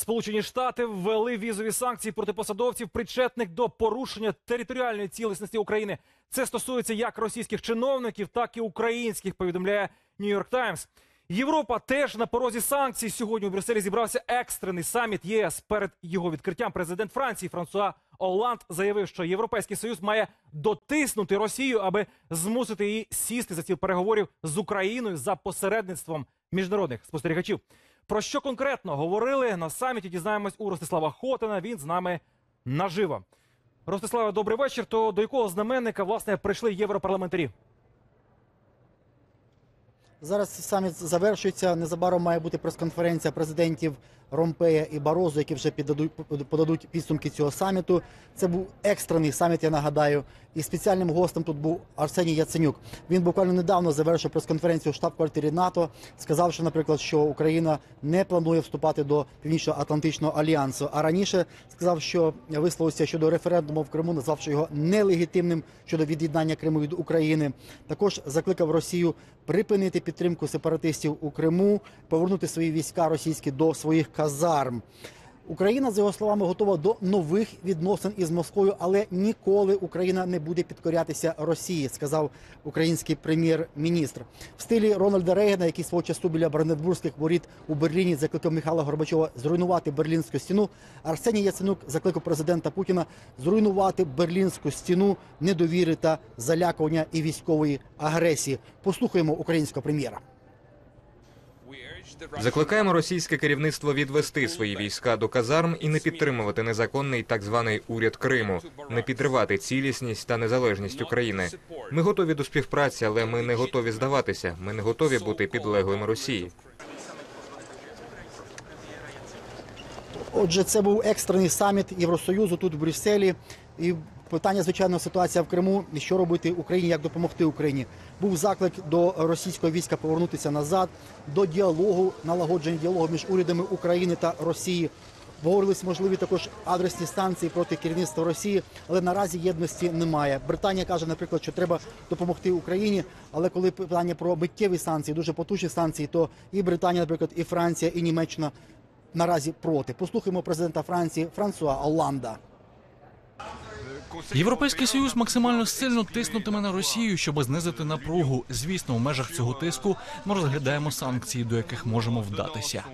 Сполучені Штати ввели візові санкції проти посадовців, причетних до порушення територіальної цілісності України. Це стосується як російських чиновників, так і українських. Повідомляє Нью-Йорк Таймс. Європа теж на порозі санкцій. Сьогодні у Брюсселі зібрався екстрений саміт ЄС. Перед його відкриттям президент Франції Франсуа Оланд заявив, що Європейський Союз має дотиснути Росію, аби змусити її сісти за стіл переговорів з Україною за посередництвом міжнародних спостерігачів. Про що конкретно говорили на саміті? Дізнаємось у Ростислава Хотина. Він з нами наживо. Ростиславе, добрий вечір. То до якого знаменника власне прийшли європарламентарі? Зараз саміт завершується. Незабаром має бути прес-конференція президентів Ромпея і Барозу, які вже піддадуть подадуть підсумки цього саміту. Це був екстрений саміт, я нагадаю. І спеціальним гостем тут був Арсеній Яценюк. Він буквально недавно завершив прес-конференцію в штаб-квартирі НАТО, сказавши, наприклад, що Україна не планує вступати до Північно-Атлантичного альянсу. А раніше сказав, що висловився щодо референдуму в Криму, назвавши його нелегітимним щодо від'єднання Криму від України. Також закликав Росію припинити підтримку сепаратистів у Криму, повернути свої війська російські до своїх казарм. Україна, за його словами, готова до нових відносин із Москвою, але ніколи Україна не буде підкорятися Росії, сказав український прем'єр-міністр. В стилі Рональда Рейгана, який свого часу біля Бранденбурзьких воріт у Берліні закликав Михайла Горбачова зруйнувати берлінську стіну. Арсеній Яценюк закликав президента Путіна зруйнувати берлінську стіну недовіри та залякування і військової агресії. Послухаємо українського прем'єра. Закликаємо російське керівництво відвести свої війська до казарм і не підтримувати незаконний так званий уряд Криму, не підривати цілісність та незалежність України. Ми готові до співпраці, але ми не готові здаватися. Ми не готові бути підлеглими Росії. Отже, це був екстрений саміт Євросоюзу тут в Брюсселі. І питання, звичайно, ситуація в Криму. І що робити Україні, як допомогти Україні. Був заклик до російського війська повернутися назад, до діалогу, налагодження діалогу між урядами України та Росії. Говорились можливі також адресні станції проти керівництва Росії, але наразі єдності немає. Британія каже, наприклад, що треба допомогти Україні. Але коли питання про миттєві санкції, дуже потужні санкції, то і Британія, наприклад, і Франція, і Німеччина наразі проти. Послухаємо президента Франції Франсуа Олланда. Європейський союз максимально сильно тиснутиме на Росію, щоб знизити напругу. Звісно, в межах цього тиску ми розглядаємо санкції, до яких можемо вдатися.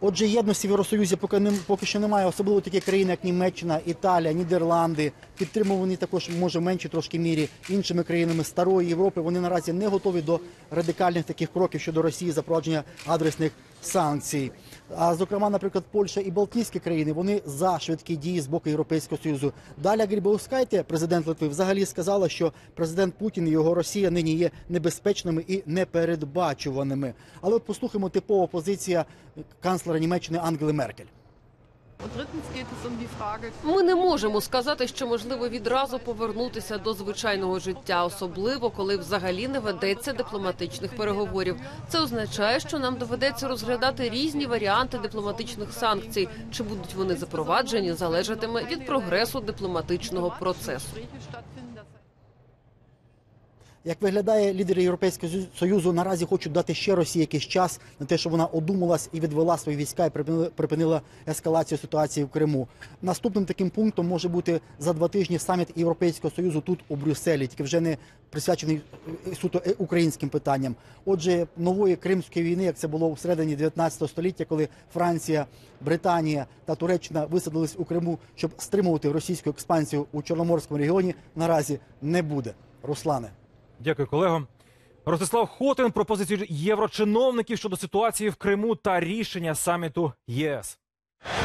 Отже, єдності в Євросоюзі поки не поки що немає, особливо такі країни, як Німеччина, Італія, Нідерланди, підтримувані також може в меншій трошки мірі іншими країнами старої Європи. Вони наразі не готові до радикальних таких кроків щодо Росії запровадження адресних санкцій. А зокрема, наприклад, Польща і Балтійські країни вони за швидкі дії з боку Європейського союзу. Далі Грібоускайте, президент Литви, взагалі сказала, що президент Путін і його Росія нині є небезпечними і непередбачуваними. Але от послухаємо типова позиція канцлера Німеччини Ангели Меркель. Ми не можемо сказати, що можливо відразу повернутися до звичайного життя, особливо коли взагалі не ведеться дипломатичних переговорів. Це означає, що нам доведеться розглядати різні варіанти дипломатичних санкцій. Чи будуть вони запроваджені, залежатиме від прогресу дипломатичного процесу. Як виглядає лідери Європейського союзу, наразі хочуть дати ще Росії якийсь час на те, щоб вона одумалась і відвела свої війська і припинила, припинила ескалацію ситуації в Криму. Наступним таким пунктом може бути за два тижні саміт Європейського союзу тут у Брюсселі, тільки вже не присвячений е, суто е, українським питанням. Отже, нової кримської війни, як це було у середині 19 століття, коли Франція, Британія та Туреччина висадились у Криму, щоб стримувати російську експансію у Чорноморському регіоні, наразі не буде. Руслане. Дякую, колего. Ростислав Хотин про позицію єврочиновників щодо ситуації в Криму та рішення саміту ЄС.